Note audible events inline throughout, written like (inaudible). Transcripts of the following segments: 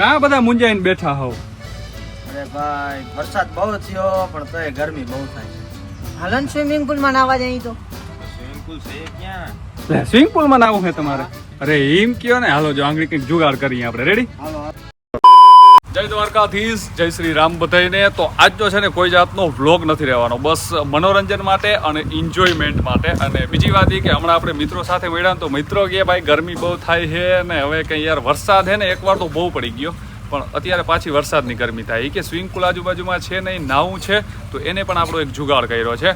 કાં બધા મુંજાઈને બેઠા હોવ? અરે ભાઈ વરસાદ બહુ થયો પણ તોય ગરમી બહુ થાય છે. હાલન સ્વિમિંગ પુલમાં નાવા જઈ તો. સ્વિમિંગ પુલ છે ક્યાં? લે સ્વિમિંગ પુલમાં નાવું છે તમારે? અરે એમ કયો ને હાલો જો આંગળી કંઈક જુગાડ કરીએ આપણે. રેડી હાલો. જય દ્વારકાધીશ, જય શ્રી રામ બધાઈને તો આજ તો છે ને કોઈ જાતનો વ્લોગ નથી રહેવાનો. બસ મનોરંજન માટે અને એન્જોયમેન્ટ માટે. અને બીજી વાત એ કે હમણાં આપણે મિત્રો સાથે મળ્યા તો મિત્રો કે ભાઈ ગરમી બહુ થાય છે ને હવે કંઈ યાર વરસાદ છે ને, એકવાર તો બહુ પડી ગયો. પણ અત્યારે પાછી વરસાદની ગરમી થાય. એ કે સ્વિમિંગ પુલ આજુબાજુમાં છે નહીં નાવું છે. તો એને પણ આપણો એક જુગાડ કર્યો છે.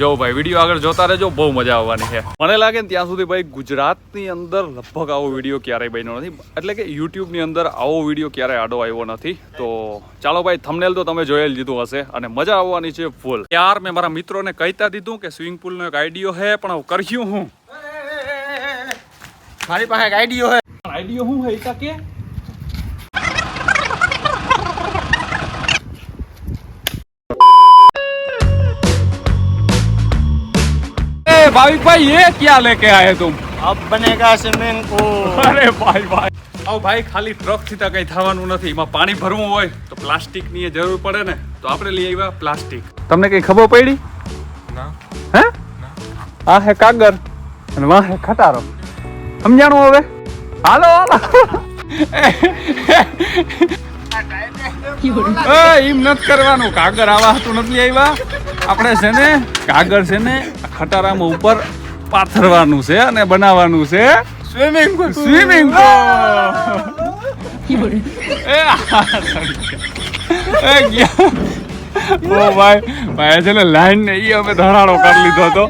જો ભાઈ વીડિયો આગળ જોતા રહેજો બહુ મજા આવવાની છે. મને લાગે ને ત્યાં સુધી ભાઈ ગુજરાતની અંદર લગભગ આવો વીડિયો ક્યારેય બન્યો નથી. એટલે કે યુટ્યુબની અંદર આવો વીડિયો ક્યારેય આડો આવ્યો નથી. તો ચાલો ભાઈ થમનેલ તો તમે જોયેલ લીધું હશે અને મજા આવવાની છે ફૂલ યાર મેં મારા મિત્રોને કહેતા દીધું કે સ્વિમિંગ પુલનો એક આઈડિયો છે પણ કર્યું હું? મારી પાસે એક આઈડિયો છે. આઈડિયો હું હે કે भाविक भाई ये क्या लेके आए तुम અબ બનેગા સ્વિમિંગ પુલ અરે ભાઈ ભાઈ આવ ભાઈ ખાલી ટ્રક થી તો કઈ થવાનું નથી એમાં પાણી ભરવું હોય તો પ્લાસ્ટિક ની જરૂર પડે ને તો આપણે લઈ આવ્યા પ્લાસ્ટિક તમને કઈ ખબર પડી ના હે આ હે કાગર અને વાહ હે ખટારો સમજાણું હવે હાલો હાલો એ, એમ નથી કરવાનું કાગર આવા હતું નથી આવ્યા આપણે છે ને કાગળ છે ને ખટારામાં ઉપર પાથરવાનું છે અને બનાવવાનું છે સ્વિમિંગ પુલ સ્વિમિંગ પુલ એ એ ગયા ઓ ભાઈ ભાઈ છે ને લાઈન ને એ અમે ધરાડો કરી લીધો હતો.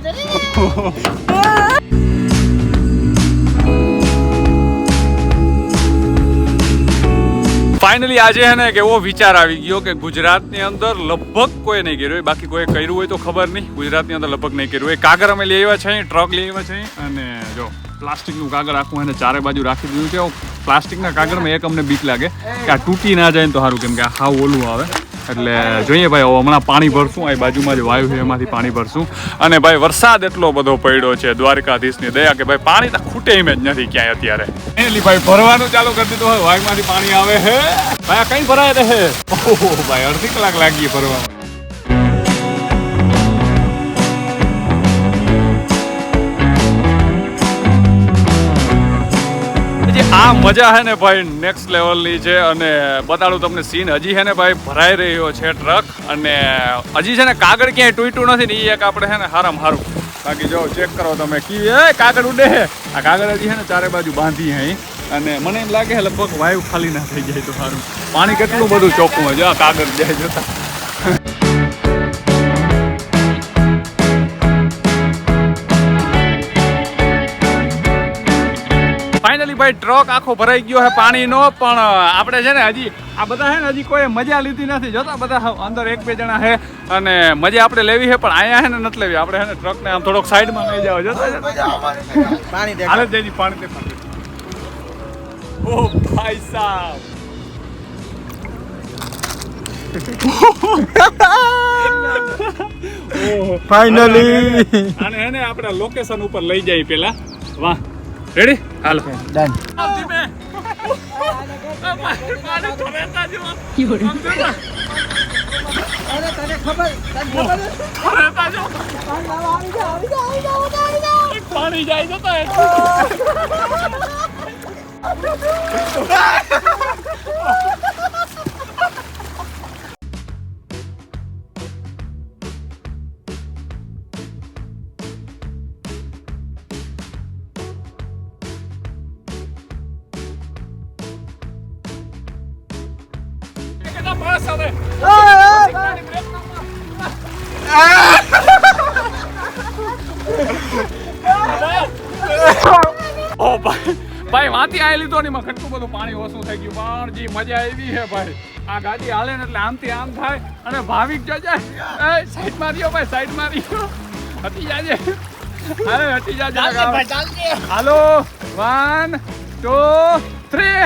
ફાઇનલી આજે હે ને એક એવો વિચાર આવી ગયો કે ગુજરાતની અંદર લગભગ કોઈ નહીં કર્યું. બાકી કોઈ કર્યું હોય તો ખબર નહીં. ગુજરાતની અંદર લગભગ નહીં કર્યું. હોય કાગર અમે લઈ આવ્યા છે ટ્રક લઈ આવ્યા છીએ અને જો, પ્લાસ્ટિકનું કાગર આખું એને ચારે બાજુ રાખી દીધું છે. પ્લાસ્ટિકના કાગળમાં એક અમને બીક લાગે કે આ તૂટી ના જાય ને તો સારું કેમ કે આ હાવ ઓલું આવે. એટલે જોઈએ ભાઈ હમણાં પાણી ભરશું. આ બાજુમાં જ વાયુ છે, એમાંથી પાણી ભરશું. અને ભાઈ, વરસાદ એટલો બધો પડ્યો છે દ્વારકાધીશની દયા કે ભાઈ, પાણી તો ખૂટે એમ જ નથી ક્યાંય અત્યારે. એલી ભાઈ, ભરવાનું ચાલુ કરી દીધું. હોય વાયુમાંથી પાણી આવે હે. ભાઈ કઈ ભરાય રહે ઓહો, ભાઈ, અડધી કલાક લાગી ભરવામાં. આ મજા હે ને ભાઈ નેક્સ્ટ લેવલની છે અને બતાડું તમને સીન હજી છે ને ભાઈ, ભરાઈ રહ્યો છે ટ્રક અને હજી છે ને કાગળ ક્યાંય તૂટ્યું નથી ને એ એક આપણે હે ને હારામ હારું. બાકી જો ચેક કરો તમે. કી એ, કાગળ ઉડે હે. આ કાગળ હજી છે ને ચારે બાજુ બાંધી હે અને મને એમ લાગે લગભગ વાયુ ખાલી ના થઈ જાય તો સારું પાણી કેટલું બધું ચોખ્ખું હોય જો, આ કાગળ જાય જોતા. ભાઈ ટ્રક આખો ભરાઈ ગયો છે પાણીનો પણ આપણે છે ને હજી આ બધા છે ને હજી કોઈ મજા લીધી નથી. જોતા બધા અંદર એક બે જણા છે અને મજા આપણે લેવી છે પણ અહીંયા છે ને નથી લેવી. આપણે છે ને ટ્રકને આમ થોડોક સાઈડમાં લઈ જાવ જોતા જોતા. પાણી હાલે જઈની પાણી દે પાણી ઓ ભાઈ સાહેબ ઓહ. ફાઇનલી અને હે આપણે લોકેશન ઉપર લઈ જઈએ પેલા. વાહ. રેડી હાલો ડન પાણી તો વહેતા જ રહો. આમ જોતા. જતા બસ હવે ઓ ભાઈ ભાઈ વાંથી આવી લીધો ને એમાં કેટલું બધું પાણી ઓછું થઈ ગયું. પણ જે મજા આવી છે ભાઈ. આ ગાડી હાલે ને એટલે આમથી આમ થાય અને ભાવિક જજે એ સાઈડમાં રહ્યો ભાઈ સાઈડમાં હતી હટી જાજે. અરે હટી જાજે. હાલો one two three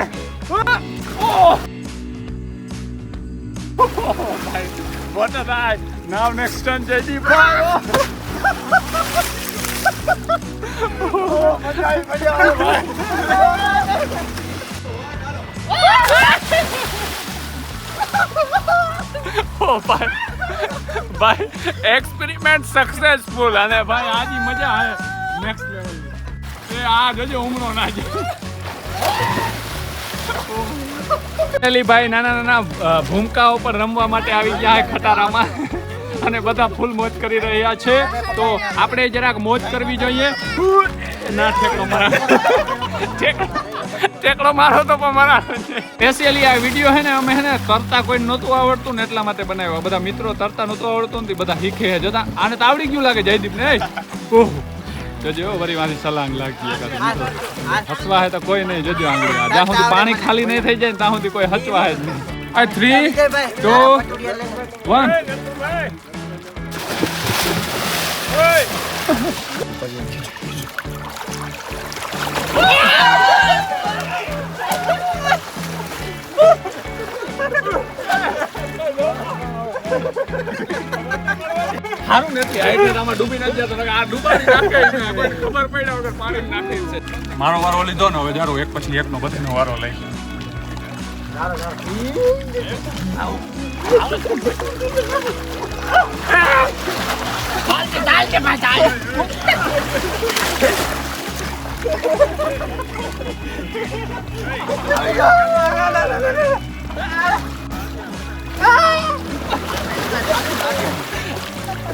another eye. Now next time JD ભાઈ. મજા ભાઈ ઓ ભાઈ એક્સપેરિમેન્ટ સક્સેસફુલ અને ભાઈ આજી મજા આવે. નેક્સ્ટ લેવલ એ આ જજો ઉમરો ના જાય ભાઈ નાના નાના ભૂમકાઓ પર રમવા માટે આવી ગયા ખટારામાં. અને બધા ફૂલ મોજ કરી રહ્યા છે. તો આપણે જરાક મોજ કરવી જોઈએ. ના, ઠેકડો મારા. ઠેકડો મારો તો પણ મારા. સ્પેશિયલી આ વીડિયો હે ને, અમે હે ને તરતા કોઈ નહોતું આવડતું ને એટલા માટે બનાવ્યો. બધા મિત્રો તરતા નહોતું આવડતું ને બધા શીખે જોતા, આને તો આવડી ગયું લાગે જયદીપ ને ઓહ. જોજો વરી મારી સલાંગ લાગતી એકાદ હસવા હે તો કોઈ નહીં જોજો આંગળી. આ. જ્યાં સુધી પાણી ખાલી નહીં થઈ જાય ત્યાં સુધી કોઈ હસવા હે નહીં. આ થ્રી ટુ વન સારું નથી. આમાં ડૂબી નથી જતો. નકર આ ડૂબાડી નાખે ખબર પડ્યા વગર પાણી નાખે છે. મારો વારો લીધો ને હવે જારો એક પછી એકનો બધાનો વારો લઈ.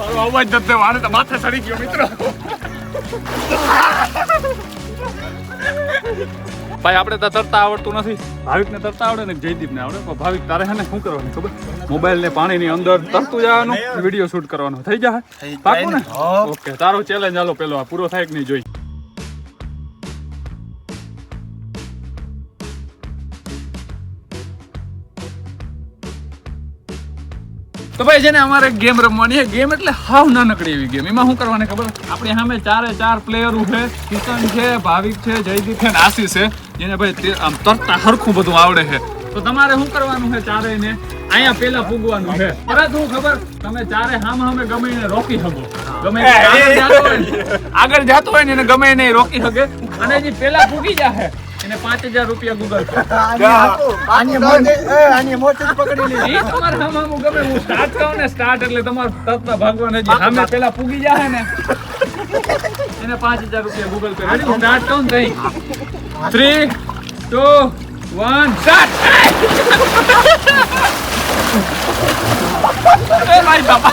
મારો અવાજ નથી. આને તો માથે સડી ગયો મિત્રો. ભાઈ આપણે તો તરતા આવડતું નથી. ભાવિકને તરતા આવડે ને જયદીપને આવડે. પણ ભાવિક તારે હે ને શું કરવાનું ખબર? મોબાઈલ ને પાણીની અંદર તરતું જવાનું વીડિયો શૂટ કરવાનો. થઈ જાય પાકું ને? ને. ઓકે તારો ચેલેન્જ હાલો પેલો આ પૂરો થાય કે નહીં જોઈ? તો ભાઈ છે ને અમારે ગેમ રમવાની છે. ગેમ એટલે હાવ નાનકડી એવી ગેમ એમાં શું કરવાની ખબર? આપણી સામે ચારે ચાર પ્લેયરો છે કિશન છે ભાવિક છે જયદીપ છે ને આશીષ છે. જેને ભાઈ આમ તરતા હરખું બધું આવડે છે. તો તમારે શું કરવાનું છે ચારેયને? અહીંયા પેલા પૂગવાનું છે. પરત હું ખબર? તમે ચારે હામ હામે ગમે એને રોકી શકો. ગમે આગળ જતો હોય ને, (laughs) ને એને ગમે એને રોકી શકે. અને જે પેલા પૂગી જાહે. એને પાંચ હજાર રૂપિયા ગૂગલ પે. આની મોટી એ, આની મોટી પકડી લીધી. ઈ તમારે હામ હામું ગમે હું સ્ટાર્ટ કહું ને સ્ટાર્ટ એટલે તમારે તત્વ ભગવાન જે સામે પેલા પૂગી જાય ને. એને પાંચ હજાર રૂપિયા ગૂગલ પે. સ્ટાર્ટ કહું થઈ થ્રી ટુ વન સ્ટાર્ટ મારી બાપા.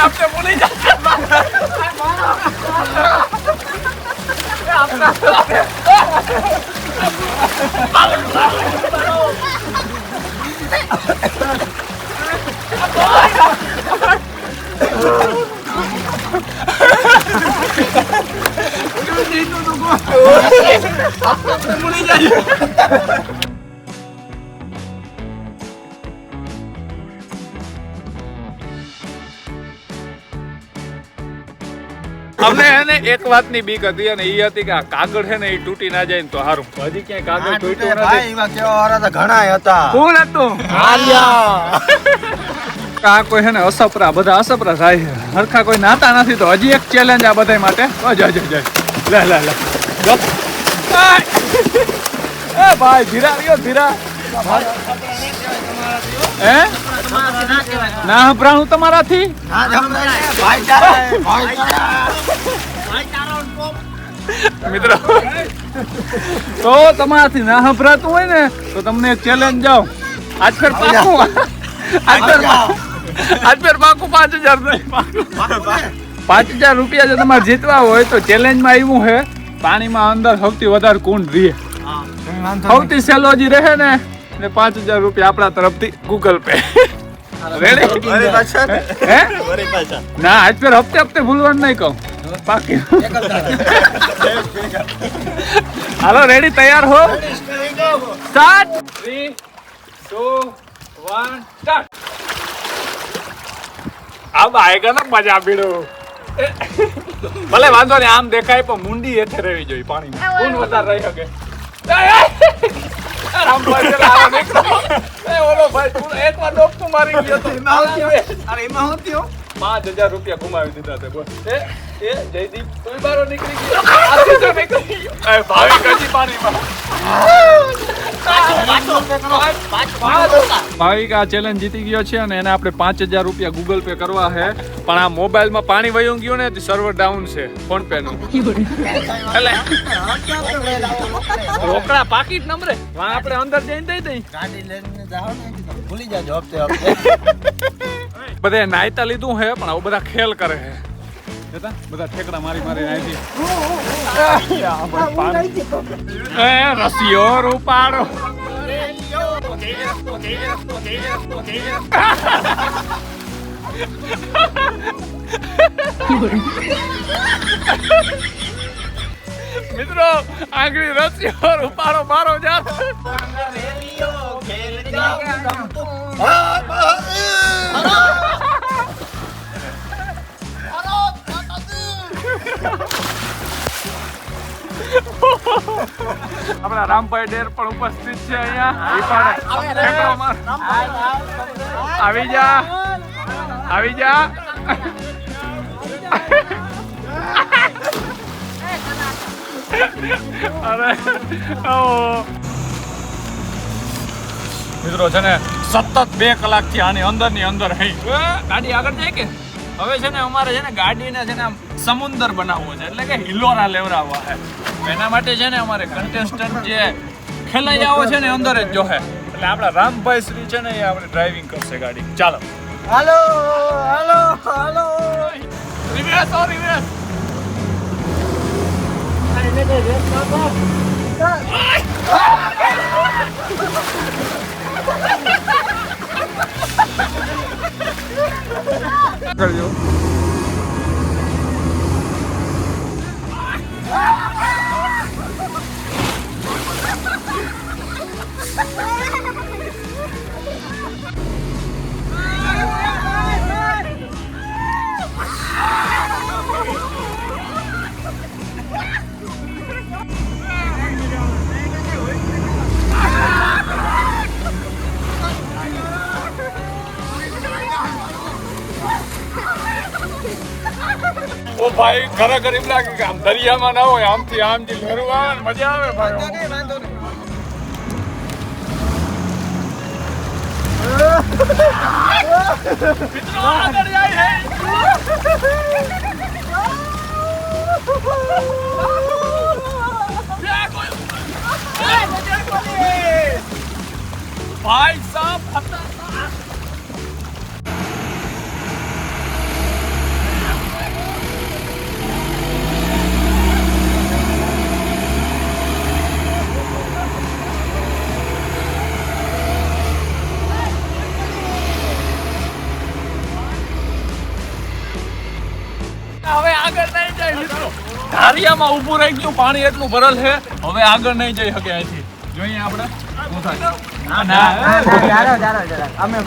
આપને આપને ભૂલી જા ભૂલી જાય અમને એને એક વાતની બીક હતી અને એ હતી કે આ કાગળ છે ને એ તૂટી ના જાય ને તો સારું હજી ક્યાંય કાગળ આ તૂટે ભાઈ નથી. એમાં કેવા વાળા તો ઘણા હતા. કોણ હતું. આલિયા. (laughs) આ કોઈ છે ને અસપરા બધા અસપરા થાય છે. હરખા કોઈ નાતા નથી તો હજી એક ચેલેન્જ આ બધા માટે. જય જય જય. લે લે લે. ગપ. એ ભાઈ ધીરા રહ્યો ધીરા. હે? ના હંભરાણું તમારાથી? ને. મિત્રો. તો તમારાથી ના સંભળાતું હોય ને તો તમને એક ચેલેન્જ જાઓ આજ ફેર પાકું. આજ ફેર આજ ફેર પાકું પાંચ હજાર પાંચ હજાર રૂપિયા જો તમારે જીતવા હોય તો ચેલેન્જમાં આવ્યું છે પાણીમાં અંદર સૌથી વધારે કુંડ રહે સૌથી સહેલો જે રહે ને એટલે પાંચ હજાર રૂપિયા આપણા તરફથી ગૂગલ પે રેડી ને? ના આજ ફેર હપ્તે હપ્તે ભૂલવાનું નહીં કહું. બાકી. (laughs) હાલો રેડી તૈયાર હો? Start three two one start આમ આયેગા ના મજા બીડો ભલે વાંધો નહીં આમ દેખાય પણ મુંડી હેઠે રહેવી જોઈએ પાણી. કોણ વધારે રહી શકે. એ, એ, એ, રામભાઈ પેલા આવો નીકળો. એ, ઓલો ભાઈ તું એક વાર મારી ગયો તો. અરે એમાં હું થયો પાંચ હજાર રૂપિયા ગુમાવી દીધા તે બોલ. એ એ જયદીપ તું બારો નીકળી ગયો. આથી તો નીકળી ગયો એ ભાવિક હજી પાણીમાં ભાવિક આ ચેલેન્જ જીતી ગયો છે અને એને આપણે પાંચ હજાર રૂપિયા ગૂગલ પે કરવા છે. પણ આ મોબાઈલમાં પાણી વયું ગયું ને સર્વર ડાઉન છે ફોન પે નું. એટલે રોકડા પાકીટ નંબરે. વાં આપણે અંદર જઈને દઈ દઈ ગાડી લઈને જાઓ ને ભૂલી જાજો હપ્તે હપ્તે. (laughs) બધે નાયતા લીધું હે પણ આવું બધા ખેલ કરે છે. જોતા? બધા ઠેકડા મારી મારી નાખી એ રસિયો રૂપાડો મિત્રો આંગળી રસિયો રૂપાડો મારો જાત. આપણા રામભાઈ ડેર પણ ઉપસ્થિત છે અહીંયા. આવી જા. આવી જા. અરે ઓ. મિત્રો છે ને સતત બે કલાકથી આની અંદરની અંદર હઈ ગાડી આગળ જાય કે? હવે છે ને અમારે છે ને ગાડીને છે ને આમ સમુંદર બનાવવો છે એટલે કે હિલોરા લેવડાવવા છે. એના માટે છે ને અમારે કન્ટેસ્ટન્ટ જે ખેલૈયાઓ છે ને અંદર જ જોહે એટલે આપણા રામભાઈ શ્રી છે ને એ આપણે ડ્રાઇવિંગ કરશે ગાડી. ચાલો. હાલો હાલો હાલો. રિવર્સ ઓ રિવર્સ કરજો ઓ ભાઈ ખરેખર ગરીબ લાગે કે આમ દરિયામાં ના હોય, આમથી આમ જે લહેરું મજા આવે ભાઈ. મિત્રો આગળ ધારિયામાં ઊભું રહી ગયું પાણી એટલું ભરલ છે. હવે આગળ નહીં જઈ શકે અહીંથી. જોઈએ આપણે. શું થાય? ના ના અમે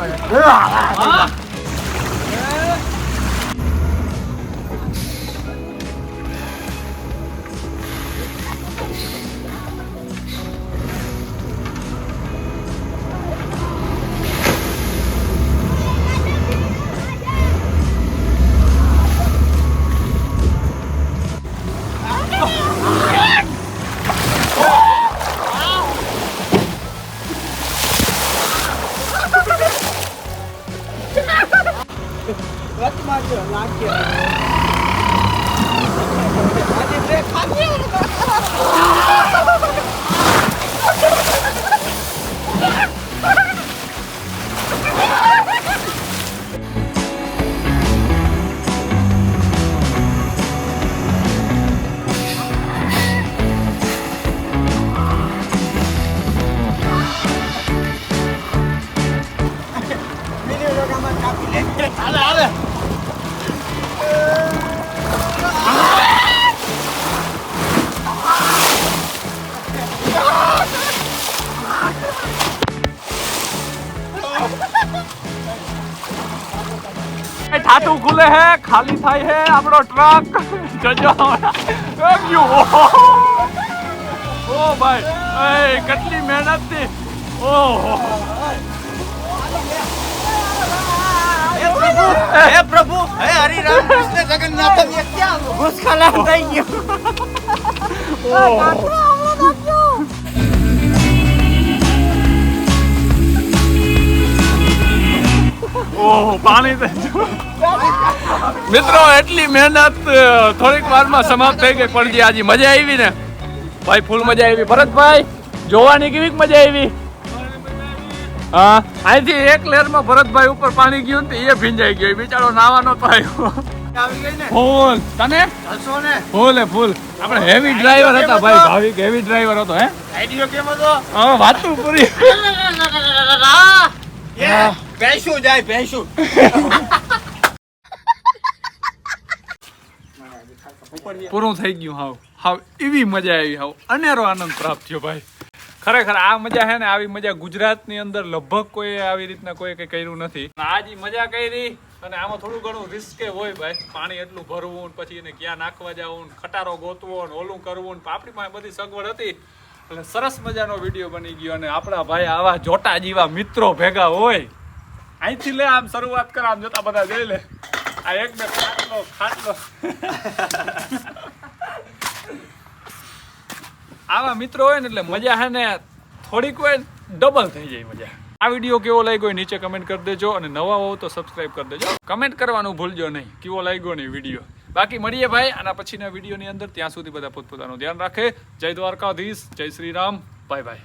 મળે હા. એ ઠાઠું ખુલે હે ખાલી થાય હે આપણો ટ્રક જજો એ ગયું. ઓ ભાઈ એ કેટલી મહેનત થી ઓહો પ્રભુ હે પ્રભુ હે હરિ રામ કૃષ્ણ જગન્નાથ ये क्या ભૂસ્ખલન થઈ ગયો ઓહો પાણી મિત્રો એટલી મહેનત થોડીક વારમાં સમાપ્ત થઈ ગઈ પણ જે આજે મજા આવી ને. ભાઈ ફૂલ મજા આવી. ભરતભાઈ જોવાની કેવી મજા આવી? હા? અહીંથી એક લેરમાં ભરતભાઈ ઉપર પાણી ગયું ને તો એ ભીંજાઈ ગયો. બિચારો નાવાનો તો આવ્યો. ફૂલ. તને? ફૂલ હે ફૂલ. આપણે હેવી ડ્રાઈવર હતા ભાઈ. ભાવિક હેવી ડ્રાઈવર હતો હે? આઈડિયો કેમ હતો? હા વાતું પૂરી. ભેંસું જાય, ભેંસું. પૂરું થઈ ગયું હાવ. હાવ, એવી મજા આવી હાવ. અનેરો આનંદ પ્રાપ્ત થયો ભાઈ. ખરેખર આ મજા છે ને, આવી મજા ગુજરાતની અંદર લગભગ કોઈ આવી રીતના કોઈ કઈ કર્યું નથી. આજ મજા કરી અને આમાં થોડું ઘણું રિસ્કે હોય ભાઈ. પાણી એટલું ભરવું પછી એને ક્યાં નાખવા જવું ખટારો ગોતવો ને, ઓલું કરવું ને આપણી પાસે બધી સગવડ હતી. એટલે સરસ મજાનો વીડિયો બની ગયો અને આપણા ભાઈ આવા જોટા જેવા મિત્રો ભેગા હોય. અહીંથી લે, આમ શરૂઆત કર, આમ જોતા બધા જોઈ લે. આ એક બે ખાટલો ખાટલો. આવા મિત્રો હોય ને એટલે મજા હે ને, થોડીક હોય ડબલ થઈ જાય મજા. આ વીડિયો કેવો લાગ્યો હોય નીચે કમેન્ટ કરી દેજો અને નવા હોવ તો સબસ્ક્રાઇબ કરી દેજો. કમેન્ટ કરવાનું ભૂલજો નહીં. કેવો લાગ્યો નહીં વીડિયો બાકી મળીએ ભાઈ આના પછીના વિડીયોની અંદર ત્યાં સુધી બધા પોતપોતાનું ધ્યાન રાખે. જય દ્વારકાધીશ, જય શ્રી રામ. Bye bye